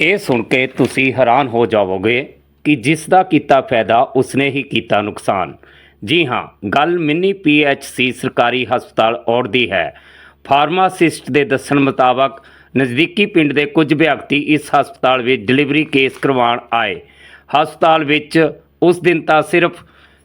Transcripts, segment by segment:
ਇਹ ਸੁਣ ਕੇ ਤੁਸੀਂ ਹੈਰਾਨ ਹੋ ਜਾਵੋਗੇ ਕਿ ਜਿਸ ਦਾ ਕੀਤਾ ਫਾਇਦਾ ਉਸਨੇ ਹੀ ਕੀਤਾ ਨੁਕਸਾਨ। ਜੀ ਹਾਂ, ਗੱਲ ਮਿੰਨੀ ਪੀਐਚਸੀ ਸਰਕਾਰੀ ਹਸਪਤਾਲ ਔੜ ਦੀ ਹੈ। ਫਾਰਮਾਸਿਸਟ ਦੇ ਦੱਸਣ ਮੁਤਾਬਕ ਨਜ਼ਦੀਕੀ ਪਿੰਡ ਦੇ ਕੁਝ ਵਿਅਕਤੀ ਇਸ ਹਸਪਤਾਲ ਵਿੱਚ ਡਿਲੀਵਰੀ ਕੇਸ ਕਰਵਾਉਣ ਆਏ। ਹਸਪਤਾਲ ਵਿੱਚ ਉਸ ਦਿਨ ਤਾਂ ਸਿਰਫ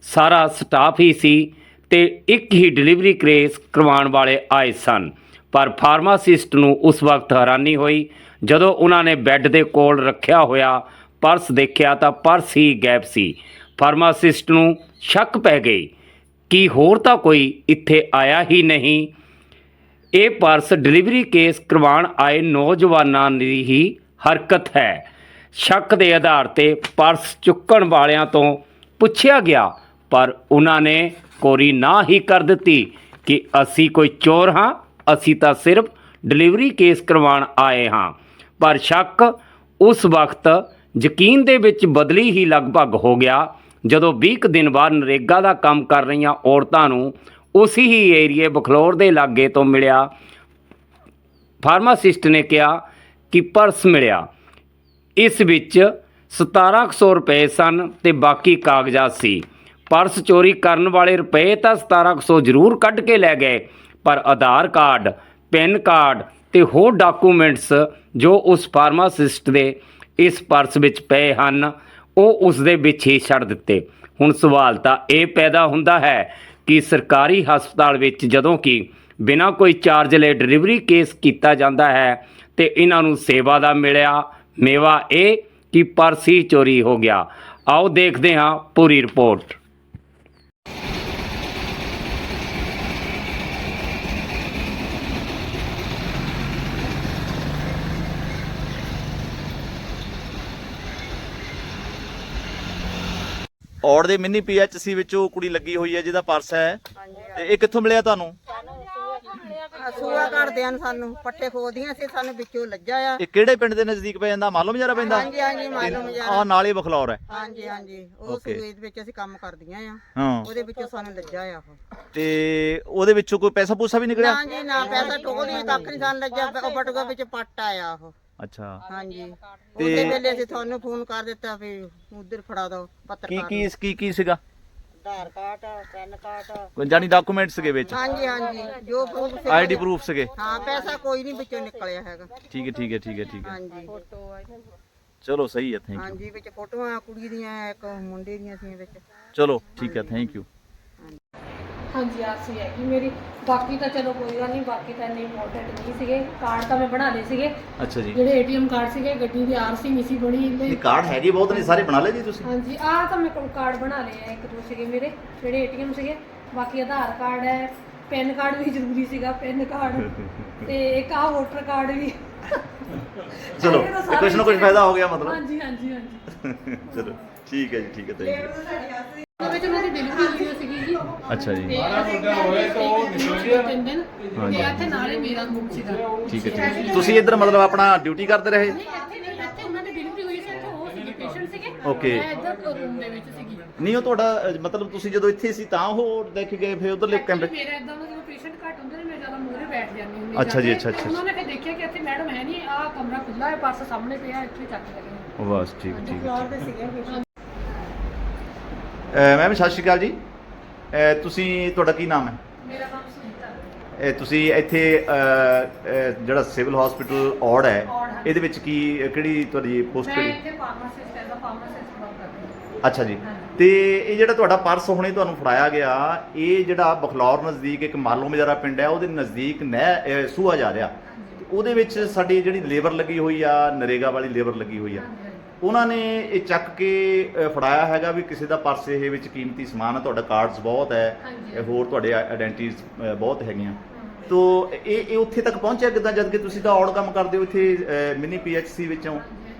ਸਾਰਾ ਸਟਾਫ ਹੀ ਸੀ ਤੇ ਇੱਕ ਹੀ ਡਿਲੀਵਰੀ ਕੇਸ ਕਰਵਾਉਣ ਵਾਲੇ ਆਏ ਸਨ। ਪਰ ਫਾਰਮਾਸਿਸਟ ਨੂੰ ਉਸ ਵਕਤ ਹੈਰਾਨੀ ਹੋਈ। ਜਦੋਂ ਉਹਨਾਂ ਨੇ ਬੈੱਡ ਦੇ ਕੋਲ ਰੱਖਿਆ ਹੋਇਆ ਪਰਸ ਦੇਖਿਆ ਤਾਂ ਪਰਸ ਹੀ ਗਾਇਬ ਸੀ। ਫਾਰਮਾਸਿਸਟ ਨੂੰ ਸ਼ੱਕ ਪੈ ਗਈ ਕਿ ਹੋਰ ਤਾਂ ਕੋਈ ਇੱਥੇ ਆਇਆ ਹੀ ਨਹੀਂ। ਇਹ ਪਰਸ ਡਿਲੀਵਰੀ ਕੇਸ ਕਰਵਾਉਣ ਆਏ ਨੌਜਵਾਨਾਂ ਦੀ ਹੀ ਹਰਕਤ ਹੈ। ਸ਼ੱਕ ਦੇ ਆਧਾਰ ਤੇ ਪਰਸ ਚੁੱਕਣ ਵਾਲਿਆਂ ਤੋਂ ਪੁੱਛਿਆ ਗਿਆ, ਪਰ ਉਹਨਾਂ ਨੇ ਕੋਰੀ ਨਾ ਹੀ ਕਰ ਦਿੱਤੀ ਕਿ ਅਸੀਂ ਕੋਈ ਚੋਰ ਹਾਂ। ਅਸੀਂ ਤਾਂ ਸਿਰਫ ਡਿਲੀਵਰੀ ਕੇਸ ਕਰਵਾਉਣ ਆਏ ਹਾਂ। ਪਰ ਸ਼ੱਕ ਉਸ ਵਕਤ ਯਕੀਨ ਦੇ ਵਿੱਚ ਬਦਲੀ ਹੀ ਲਗਭਗ ਹੋ ਗਿਆ, ਜਦੋਂ 20 ਕੁ ਦਿਨ ਬਾਅਦ ਨਰੇਗਾ ਦਾ ਕੰਮ ਕਰ ਰਹੀਆਂ ਔਰਤਾਂ ਨੂੰ ਉਸੇ ਹੀ ਏਰੀਏ ਬਖਲੌਰ ਦੇ ਲਾਗੇ ਤੋਂ ਮਿਲਿਆ। ਫਾਰਮਾਸਿਸਟ ਨੇ ਕਿਹਾ ਕਿ ਪਰਸ ਮਿਲਿਆ। ਇਸ ਵਿੱਚ 1700 ਰੁਪਏ ਸਨ ਤੇ ਬਾਕੀ ਕਾਗਜ਼ਾਤ ਸੀ। ਪਰਸ ਚੋਰੀ ਕਰਨ ਵਾਲੇ ਰੁਪਏ ਤਾਂ 1700 ਜ਼ਰੂਰ ਕੱਢ ਕੇ ਲੈ ਗਏ ਪਰ ਆਧਾਰ ਕਾਰਡ, ਪੈਨ ਕਾਰਡ ਤੇ ਹੋਰ ਡਾਕੂਮੈਂਟਸ ਜੋ ਉਸ ਫਾਰਮਾਸਿਸਟ ਦੇ ਇਸ ਪਰਸ ਵਿੱਚ ਪਏ ਹਨ, ਉਹ ਉਸ ਦੇ ਵਿੱਚ ਹੀ ਛੱਡ ਦਿੱਤੇ। ਹੁਣ ਸਵਾਲ ਤਾਂ ਇਹ ਪੈਦਾ ਹੁੰਦਾ ਹੈ ਕਿ ਸਰਕਾਰੀ ਹਸਪਤਾਲ ਵਿੱਚ ਜਦੋਂ ਕਿ ਬਿਨਾਂ ਕੋਈ ਚਾਰਜ ਲਏ ਡਿਲੀਵਰੀ ਕੇਸ ਕੀਤਾ ਜਾਂਦਾ ਹੈ ਤੇ ਇਹਨਾਂ ਨੂੰ ਸੇਵਾ ਦਾ ਮਿਲਿਆ, ਮੇਵਾ ਇਹ ਕਿ ਪਰਸ ਹੀ ਚੋਰੀ ਹੋ ਗਿਆ। ਆਓ ਦੇਖਦੇ ਹਾਂ ਪੂਰੀ ਰਿਪੋਰਟ। ਔੜ ਦੇ ਮਿੰਨੀ ਪੀਐਚਸੀ ਵਿੱਚੋਂ ਕੁੜੀ ਲੱਗੀ ਹੋਈ ਹੈ ਜਿਹਦਾ ਪਰਸ ਹੈ। ਤੇ ਇਹ ਕਿੱਥੋਂ ਮਿਲਿਆ ਤੁਹਾਨੂੰ? ਸੂਆ ਕੱਢਦਿਆਂ ਨੂੰ ਸਾਨੂੰ ਪੱਟੇ ਖੋਦੀਆਂ ਸੀ ਸਾਨੂੰ ਵਿੱਚੋਂ ਲੱਜਾ ਆ। ਇਹ ਕਿਹੜੇ ਪਿੰਡ ਦੇ ਨਜ਼ਦੀਕ ਪੈ ਜਾਂਦਾ ਮਾਲੂਮ ਜਰਾ ਪੈਂਦਾ? ਹਾਂਜੀ ਹਾਂਜੀ ਮਾਲੂਮ ਜਾ ਆ ਨਾਲੇ ਬਖਲੌਰ ਹੈ। ਹਾਂਜੀ ਹਾਂਜੀ ਉਹ Okay. ਸੂਏ ਦੇ ਵਿੱਚ ਅਸੀਂ ਕੰਮ ਕਰਦੀਆਂ ਆ। ਹਾਂ। ਉਹਦੇ ਵਿੱਚੋਂ ਸਾਨੂੰ ਲੱਜਾ ਆ ਉਹ। ਤੇ ਉਹਦੇ ਵਿੱਚੋਂ ਕੋਈ ਪੈਸਾ ਪੂਸਾ ਵੀ ਨਿਕਲਿਆ? ਨਾ ਜੀ ਨਾ ਪੈਸਾ ਟੋਕਦੀ ਤੱਕ ਨਹੀਂ ਸਾਨੂੰ ਲੱਜਾ ਉਹ ਬਟੂਆ ਵਿੱਚ ਪੱਟ ਆਇਆ ਉਹ। ਅੱਛਾ। ਹਾਂਜੀ। ਉਹਦੇ ਵੇਲੇ ਅਸੀਂ ਤੁਹਾਨੂੰ ਫੋਨ ਕਰ ਦਿੱਤਾ ਵੀ ਉਧਰ ਫੜਾ ਦਿਓ ਕੀ ਪੱਤਰਕਾਰ ਕੀ ਕੀ ਕੀ ਸੀਗਾ? Aadhaar card PAN card. ਕੋਈ ਜਾਨੀ ਡਾਕੂਮੈਂਟ ਸੀਗੇ ਵਿੱਚ? ਹਾਂਜੀ ਹਾਂਜੀ। ਜੋ ਪ੍ਰੂਫ ਸੀ ਆਈਡੀ ਪ੍ਰੂਫ ਸੀਗੇ? ਹਾਂ ਪੈਸਾ ਕੋਈ ਨਹੀਂ ਵਿੱਚੋਂ ਨਿਕਲਿਆ ਹੈਗਾ। ਠੀਕ ਹੈ ਠੀਕ ਹੈ ਠੀਕ ਹੈ ਠੀਕ ਹੈ। ਹਾਂਜੀ। ਚਲੋ ਸਹੀ ਹੈ ਥੈਂਕ ਯੂ ਹਾਂਜੀ ਵਿੱਚ ਫੋਟੋਆਂ ਕੁੜੀ ਦੀਆਂ ਇੱਕ ਮੁੰਡੇ ਦੀਆਂ ਸੀ ਵਿੱਚ। ਚਲੋ ਠੀਕ ਹੈ ਥੈਂਕ ਯੂ ਹਾਂਜੀ ਆਰਸੀ ਹੈਗੀ ਮੇਰੀ। ਬਾਕੀ ਤਾਂ ਚਲੋ ਕੋਈ ਗੱਲ ਨਹੀਂ ਬਾਕੀ ਤਾਂ ਇੰਨੇ ਇੰਪੋਰਟੈਂਟ ਨਹੀਂ ਸੀਗੇ। ਕਾਰਡ ਤਾਂ ਮੈਂ ਬਣਾ ਲਏ ਸੀਗੇ। ਅੱਛਾ ਜੀ। ਜਿਹੜੇ ਏਟੀਐਮ ਕਾਰਡ ਸੀਗੇ ਗੱਡੀ ਦੀ ਆਰਸੀ ਨਹੀਂ ਸੀ ਬਣੀ ਇਹਦੇ। ਇਹ ਕਾਰਡ ਹੈਗੇ ਬਹੁਤ ਨੇ ਸਾਰੇ ਬਣਾ ਲਏ ਜੀ ਤੁਸੀਂ? ਹਾਂਜੀ ਆਹ ਤਾਂ ਮੈਂ ਕਾਰਡ ਬਣਾ ਲਏ ਆ ਇੱਕ ਦੋ ਸੀਗੇ ਮੇਰੇ ਜਿਹੜੇ ਏਟੀਐਮ ਸੀਗੇ। ਬਾਕੀ ਆਧਾਰ ਕਾਰਡ ਹੈ ਪੈਨ ਕਾਰਡ ਵੀ ਜ਼ਰੂਰੀ ਸੀਗਾ ਪੈਨ ਕਾਰਡ ਤੇ ਇੱਕ ਆਹ ਵੋਟਰ ਕਾਰਡ ਵੀ। ਚਲੋ ਇਹ ਤਾਂ ਸਾਰੇ ਕੁਝ ਨਾ ਕੁਝ ਫਾਇਦਾ ਹੋ ਗਿਆ ਮਤਲਬ। ਹਾਂਜੀ ਹਾਂਜੀ ਹਾਂਜੀ। ਚਲੋ ਠੀਕ ਹੈ ਜੀ ਠੀਕ ਹੈ ਥੈਂਕ ਯੂ ਉਹਦੇ ਵਿੱਚ ਉਹਨਾਂ ਦੀ ਡਿਲੀਵਰੀ ਹੋਈ ਸੀਗੀ ਜੀ। ਅੱਛਾ ਜੀ। ਤੇ ਵੱਡਾ ਹੋਇਆ ਤਾਂ ਉਹ ਨਿਕਲ ਤਿੰਨ ਦਿਨ। ਤੇ ਇੱਥੇ ਨਾਲੇ ਮੇਰਾ ਬੁੱਕ ਸੀਗਾ। ਠੀਕ ਹੈ ਠੀਕ ਹੈ। ਤੁਸੀਂ ਇੱਧਰ ਮਤਲਬ ਆਪਣਾ ਡਿਊਟੀ ਕਰਦੇ ਰਹੇ? ਨਹੀਂ ਇੱਥੇ ਨਹੀਂ ਇੱਥੇ ਉਹਨਾਂ ਦੀ ਡਿਲੀਵਰੀ ਹੋਈ ਸੀ ਇੱਥੇ ਉਹ ਸੀਗੇ ਪੇਸ਼ੈਂਟ ਸੀਗੇ। Okay. ਮੈਂ ਇੱਧਰ ਰੂਮ ਦੇ ਵਿੱਚ ਸੀਗੀ। ਨਹੀਂ ਉਹ ਤੁਹਾਡਾ ਅਹ, ਮਤਲਬ ਤੁਸੀਂ ਜਦੋਂ ਇੱਥੇ ਸੀ ਤਾਂ ਉਹ ਦੇਖ ਗਏ ਫਿਰ ਉਧਰਲੇ ਕੈਮਰੇ ਮੇਰਾ ਇਦਾਂ ਦਾ ਜਦੋਂ ਪੇਸ਼ੈਂਟ ਘੱਟ ਹੁੰਦੇ ਨੇ ਮੈਂ ਜ਼ਿਆਦਾ ਮੂਹਰੇ ਬੈਠ ਜਾਂਦੀ ਹੁੰਦੀ ਅੱਛਾ ਜੀ, ਜਾ ਕੇ। ਅੱਛਾ, ਅੱਛਾ, ਉਹਨਾਂ ਨੇ ਫਿਰ ਦੇਖਿਆ ਕਿ ਇੱਥੇ ਮੈਡਮ ਹੈ ਨਹੀਂ ਆਹ ਕਮਰਾ ਖੁੱਲਾ ਹੈ ਪਾਸ ਸਾਹਮਣੇ ਪਿਆ ਇੱਥੇ ਚੱਕ ਲਗੇ ਬਸ ਠੀਕ ਠੀਕ ਦੇ। ਮੈਮ ਸਤਿ ਸ਼੍ਰੀ ਅਕਾਲ ਜੀ। ਅਹ, ਤੁਸੀਂ ਤੁਹਾਡਾ ਕੀ ਨਾਮ ਹੈ? ਮੇਰਾ ਨਾਮ ਸੁਨੀਤਾ। ਇਹ ਤੁਸੀਂ ਇੱਥੇ ਅਹ, ਅਹ, ਜਿਹੜਾ ਸਿਵਲ ਹਸਪੀਟਲ ਔੜ ਹੈ ਔੜ ਹੈ। ਇਹਦੇ ਵਿੱਚ ਕੀ ਕਿਹੜੀ ਤੁਹਾਡੀ ਪੋਸਟ ਮੈਂ ਕਿਹੜੀ? ਇੱਥੇ pharmacist as a pharmacist work ਕਰਦੀ ਹਾਂ। ਅੱਛਾ ਜੀ। ਹਾਂਜੀ। ਤੇ ਇਹ ਜਿਹੜਾ ਤੁਹਾਡਾ ਪਰਸ ਹੁਣੇ ਤੁਹਾਨੂੰ ਫੜਾਇਆ ਗਿਆ ਇਹ ਜਿਹੜਾ ਬਖਲੌਰ ਨਜ਼ਦੀਕ ਇੱਕ ਮਾਲੋ ਮਜਾਰਾ ਪਿੰਡ ਹੈ ਉਹਦੇ ਨਜ਼ਦੀਕ ਨਹਿ ਸੂਆ ਜਾ ਰਿਹਾ। ਉਹਦੇ ਵਿੱਚ ਸਾਡੀ ਜਿਹੜੀ ਲੇਬਰ ਲੱਗੀ ਹੋਈ ਆ ਨਰੇਗਾ ਵਾਲੀ ਲੇਬਰ ਲੱਗੀ ਹੋਈ ਆ। ਉਹਨਾਂ ਨੇ ਇਹ ਚੱਕ ਕੇ ਫੜਾਇਆ ਹੈਗਾ ਵੀ ਕਿਸੇ ਦਾ ਪਰਸ ਇਹ ਵਿੱਚ ਕੀਮਤੀ ਸਮਾਨ ਹੈ ਤੁਹਾਡਾ ਕਾਰਡਸ ਬਹੁਤ ਹੈ ਹਾਂਜੀ। ਇਹ ਹੋਰ ਤੁਹਾਡੇ ਆਇਡੈਂਟੀਜ਼ ਬਹੁਤ ਹੈਗੀਆਂ। ਤੋ ਇਹ ਇਹ ਉੱਥੇ ਤੱਕ ਪਹੁੰਚਿਆ ਕਿਦਾਂ ਜਦ ਕਿ ਤੁਸੀਂ ਤਾਂ ਔੜ ਕੰਮ ਕਰਦੇ ਹੋ ਇੱਥੇ ਮਿਨੀ ਪੀਐਚਸੀ ਵਿੱਚੋਂ?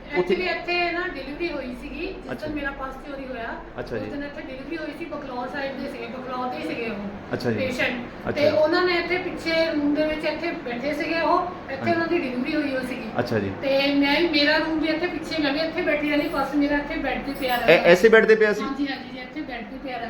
ਐਕਚੁਅਲੀ ਇੱਥੇ ਨਾ ਡਿਲੀਵਰੀ ਹੋਈ ਸੀਗੀ ਜਿਸ ਅੱਛਾ। ਦਿਨ ਮੇਰਾ ਪਰਸ ਚੋਰੀ ਹੋਇਆ ਅੱਛਾ ਜੀ। ਉਸ ਦਿਨ ਇੱਥੇ ਡਿਲੀਵਰੀ ਹੋਈ ਸੀ ਬਕਲੌਰ ਸਾਈਡ ਦੇ ਸੀਗੇ ਬਕਲੌਰ ਦੇ ਹੀ ਸੀਗੇ ਉਹ ਅੱਛਾ ਜੀ। ਪੇਸ਼ੈਂਟ ਅੱਛਾ। ਤੇ ਉਹਨਾਂ ਨੇ ਇੱਥੇ ਪਿੱਛੇ ਰੂਮ ਦੇ ਵਿੱਚ ਇੱਥੇ ਬੈਠੇ ਸੀਗੇ ਉਹ ਇੱਥੇ ਉਹਨਾਂ ਦੀ ਡਿਲੀਵਰੀ ਹੋਈ ਹੋਈ ਸੀਗੀ ਅੱਛਾ ਜੀ ਤੇ ਮੈਂ ਵੀ ਮੇਰਾ ਰੂਮ ਵੀ ਇੱਥੇ ਪਿੱਛੇ ਮੈਂ ਵੀ ਇੱਥੇ ਬੈਠੀ ਰਹਿੰਦੀ ਪਰਸ ਮੇਰਾ ਇੱਥੇ ਬੈੱਡ ਤੇ ਪਿਆ ਐ- ਰਹਿੰਦਾ ਐਸੇ ਬੈੱਡ ਤੇ ਪਿਆ ਸੀ ਹਾਂਜੀ ਹਾਂਜੀ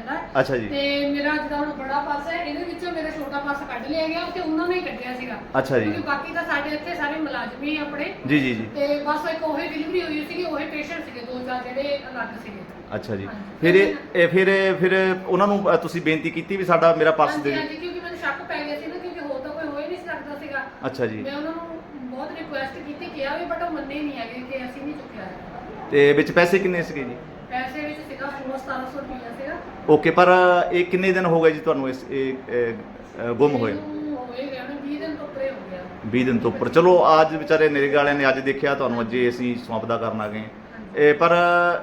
ਰਹਿੰਦਾ ਜਾਂਦਾ ਹੈ। ਅੱਛਾ ਜੀ। ਤੇ ਮੇਰਾ ਜਿਹੜਾ ਹੁਣ ਬੜਾ ਪਾਸ ਹੈ ਇਹਦੇ ਵਿੱਚੋਂ ਮੇਰਾ ਛੋਟਾ ਪਾਸ ਕੱਢ ਲਿਆ ਗਿਆ ਤੇ ਉਹਨਾਂ ਨੇ ਹੀ ਕੱਢਿਆ ਸੀਗਾ। ਅੱਛਾ ਜੀ। ਕਿਉਂਕਿ ਬਾਕੀ ਤਾਂ ਸਾਡੇ ਇੱਥੇ ਸਾਰੇ ਮੁਲਾਜ਼ਮ ਆਪਣੇ। ਜੀ ਜੀ ਜੀ। ਤੇ ਬਸ ਇੱਕ ਉਹੀ ਡਿਲੀਵਰੀ ਹੋਈ ਸੀਗੀ ਉਹੀ ਪੇਸ਼ੈਂਟ ਸੀਗੇ ਦੋ ਚਾਰ ਜਿਹੜੇ ਅਲੱਗ ਸੀਗੇ। ਅੱਛਾ ਜੀ। ਫਿਰ ਇਹ ਇਹ ਫਿਰ ਫਿਰ ਉਹਨਾਂ ਨੂੰ ਅ, ਤੁਸੀਂ ਬੇਨਤੀ ਕੀਤੀ ਵੀ ਸਾਡਾ ਮੇਰਾ ਪਰਸ ਦੇ ਹਾਂਜੀ ਦਿਓ? ਹਾਂਜੀ ਕਿਉਂਕਿ ਮੈਨੂੰ ਸ਼ੱਕ ਪੈ ਗਿਆ ਸੀ ਨਾ ਕਿਉਂਕਿ ਹੋਰ ਤਾਂ ਕੋਈ ਹੋ ਹੀ ਨਹੀਂ ਸਕਦਾ ਸੀਗਾ। ਅੱਛਾ ਜੀ। ਮੈਂ ਉਹਨਾਂ ਨੂੰ ਬਹੁਤ ਰਿਕੁਐਸਟ ਕੀਤੀ ਕਿਹਾ ਵੀ ਬਟ ਉਹ ਮੰਨੇ ਨਹੀਂ ਹੈਗੇ ਕਿ ਅਸੀਂ ਨਹੀਂ ਚੁੱਕਿਆ। ਤੇ ਵਿੱਚ ਪੈਸੇ ਕਿੰਨੇ ਸੀਗੇ ਜੀ? ਪੈਸੇ ਵਿੱਚ ਸੀਗਾ 16 1700 ਰੁਪਇਆ ਸੀਗਾ। ਓਕੇ ਪਰ ਇਹ ਕਿੰਨੇ ਦਿਨ ਹੋ ਗਏ ਜੀ ਤੁਹਾਨੂੰ ਇਸ ਇਹ, ਗੁੰਮ ਹੋਏ? ਹੋਏ ਗਏ ਨੇ 20 ਦਿਨ ਤੋਂ ਉੱਪਰੇ ਹੋ ਗਿਆ। 20 ਦਿਨ ਤੋਂ ਉੱਪਰ। ਚਲੋ ਅੱਜ ਵਿਚਾਰੇ ਨਰੇਗਾ ਵਾਲਿਆਂ ਨੇ ਅੱਜ ਦੇਖਿਆ ਤੁਹਾਨੂੰ ਅੱਜ ਹੀ ਅਸੀਂ ਸੌਂਪਦਾ ਕਰਨ ਆ ਗਏ। ਇਹ ਪਰ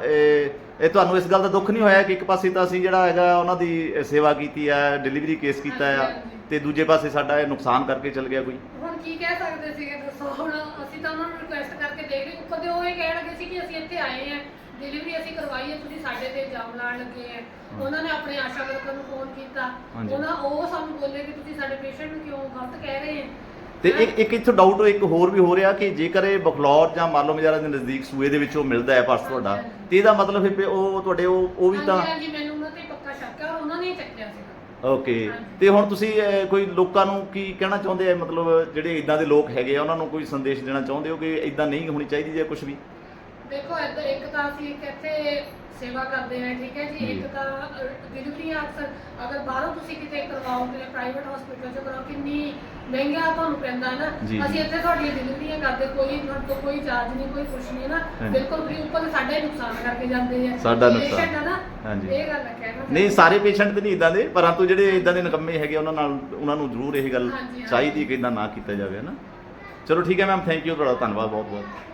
ਇਹ ਇਹ ਤੁਹਾਨੂੰ ਇਸ ਗੱਲ ਦਾ ਦੁੱਖ ਨਹੀਂ ਹੋਇਆ ਕਿ ਇੱਕ ਪਾਸੇ ਤਾਂ ਅਸੀਂ ਜਿਹੜਾ ਹੈਗਾ ਉਹਨਾਂ ਦੀ ਸੇਵਾ ਕੀਤੀ ਹੈ ਡਿਲੀਵਰੀ ਕੇਸ ਕੀਤਾ ਆ। ਤੇ ਦੂਜੇ ਪਾਸੇ ਸਾਡਾ ਇਹ ਨੁਕਸਾਨ ਕਰਕੇ ਚਲ ਗਿਆ ਕੋਈ? ਹੁਣ ਕੀ ਕਹਿ ਸਕਦੇ ਸੀਗੇ ਦੱਸੋ? ਹੁਣ ਅਸੀਂ ਤਾਂ ਉਹਨਾਂ ਨੂੰ ਰਿਕੁਐਸਟ ਕਰਕੇ ਦੇਖ ਰਹੇ ਉੱਪਰ ਦੇ ਉਹ ਇਹ ਕਹਿਣ ਲੱਗੇ ਸੀ ਕਿ ਅਸੀਂ ਇੱਥੇ ਆਏ ਆ ਡਿਲੀਵਰੀ ਅਸੀਂ ਕਰਵਾਈ ਹੈ ਤੁਸੀਂ ਸਾਡੇ ਤੇ ਇਲਜ਼ਾਮ ਲਾਉਣ ਲੱਗੇ ਆ ਉਹਨਾਂ ਨੇ ਆਪਣੇ ਆਸ਼ਾ ਵਰਕਰ ਨੂੰ ਫੋਨ ਕੀਤਾ। ਹਾਂਜੀ। ਉਹਨਾਂ ਉਹ ਸਾਨੂੰ ਬੋਲੇ ਕਿ ਤੁਸੀਂ ਸਾਡੇ ਪੇਸ਼ੈਂਟ ਨੂੰ ਕਿਉਂ ਗਲਤ ਕਹਿ ਰਹੇ ਆ ਤੇ ਇੱਕ ਇੱਕ ਇੱਥੋਂ ਡਾਊਟ ਇੱਕ ਹੋਰ ਵੀ ਹੋ ਰਿਹਾ ਕਿ ਜੇਕਰ ਇਹ ਬਖਲੌਰ ਜਾਂ ਮਾਲੋ ਮਜਾਰਾ ਦੇ ਨਜ਼ਦੀਕ ਸੂਏ ਦੇ ਵਿੱਚੋਂ ਮਿਲਦਾ ਹੈ ਪਰਸ ਤੁਹਾਡਾ ਤੇ ਇਹਦਾ ਮਤਲਬ ਫਿਰ ਉਹ ਤੁਹਾਡੇ ਉਹ ਉਹ ਵੀ ਤਾਂ ਹਾਂਜੀ ਹਾਂਜੀ ਮੈਨੂੰ ਉਹਨਾਂ ਤੇ ਪੱਕਾ ਸ਼ੱਕ ਹੈ ਔਰ ਉਹਨਾਂ ਨੇ ਹੀ ਚੱਕਿਆ ਸੀਗਾ। ਓਕੇ। ਤੇ ਹੁਣ ਤੁਸੀਂ ਅਹ, ਕੋਈ ਲੋਕਾਂ ਨੂੰ ਕੀ ਕਹਿਣਾ ਚਾਹੁੰਦੇ ਆ? ਮਤਲਬ ਜਿਹੜੇ ਇਦਾਂ ਦੇ ਲੋਕ ਹੈਗੇ ਆ ਉਹਨਾਂ ਨੂੰ ਕੋਈ ਸੰਦੇਸ਼ ਦੇਣਾ ਚਾਹੁੰਦੇ ਹੋ ਕਿ ਇਦਾਂ ਨਹੀਂ ਹੋਣੀ ਚਾਹੀਦੀ ਜਾਂ ਕੁਝ ਵੀ? ਦੇਖੋ ਇੱਦਾਂ ਇੱਕ ਤਾਂ ਅਸੀਂ ਇੱਕ ਇੱਥੇ ਸੇਵਾ ਕਰਦੇ ਹਾਂ ਠੀਕ ਹੈ ਜੀ। ਇੱਕ ਤਾਂ ਡਿਲੀਵਰੀਆਂ ਅਕਸਰ ਅਗਰ ਬਾਹਰੋਂ ਤੁਸੀਂ ਕਿਤੇ ਕਰਵਾਓਗੇ ਪ੍ਰਾਈਵੇਟ ਹਸਪੀਟਲ 'ਚ ਕਰਾਓ ਕਿੰਨੀ ਮਹਿੰਗਾ ਤੁਹਾਨੂੰ ਪੈਂਦਾ ਹੈ ਨਾ। ਅਸੀਂ ਇੱਥੇ ਤੁਹਾਡੀਆਂ ਡਿਲੀਵਰੀਆਂ ਕਰਦੇ ਕੋਈ ਤੁਹਾਡੇ ਤੋਂ ਕੋਈ ਚਾਰਜ ਨਹੀਂ ਕੋਈ ਕੁਛ ਨਹੀਂ ਨਾ। ਬਿਲਕੁਲ ਫ੍ਰੀ ਉੱਪਰ ਸਾਡਾ ਹੀ ਨੁਕਸਾਨ ਕਰਕੇ ਜਾਂਦੇ ਆ ਸਾਡਾ ਨੁਕਸਾਨ। ਆ ਨਾ ਹਾਂਜੀ। ਇਹ ਗੱਲ ਹੈ ਕਹਿਣਾ ਨਹੀਂ ਸਾਰੇ ਪੇਸ਼ੈਂਟ ਤੇ ਨਹੀਂ ਇਦਾਂ ਦੇ ਪਰੰਤੂ ਜਿਹੜੇ ਇਦਾਂ ਦੇ ਨਕੰਮੇ ਹੈਗੇ ਉਹਨਾਂ ਨਾਲ ਉਹਨਾਂ ਨੂੰ ਜ਼ਰੂਰ ਇਹ ਗੱਲ। ਚਾਹੀਦੀ ਕਿ ਇਦਾਂ ਨਾ ਕੀਤਾ ਜਾਵੇ ਨਾ ਚਲੋ ਠੀਕ ਹੈ ਮੈਮ ਥੈਂਕ ਯੂ ਤੁਹਾਡਾ ਧੰਨਵਾਦ ਬਹੁਤ ਬਹੁਤ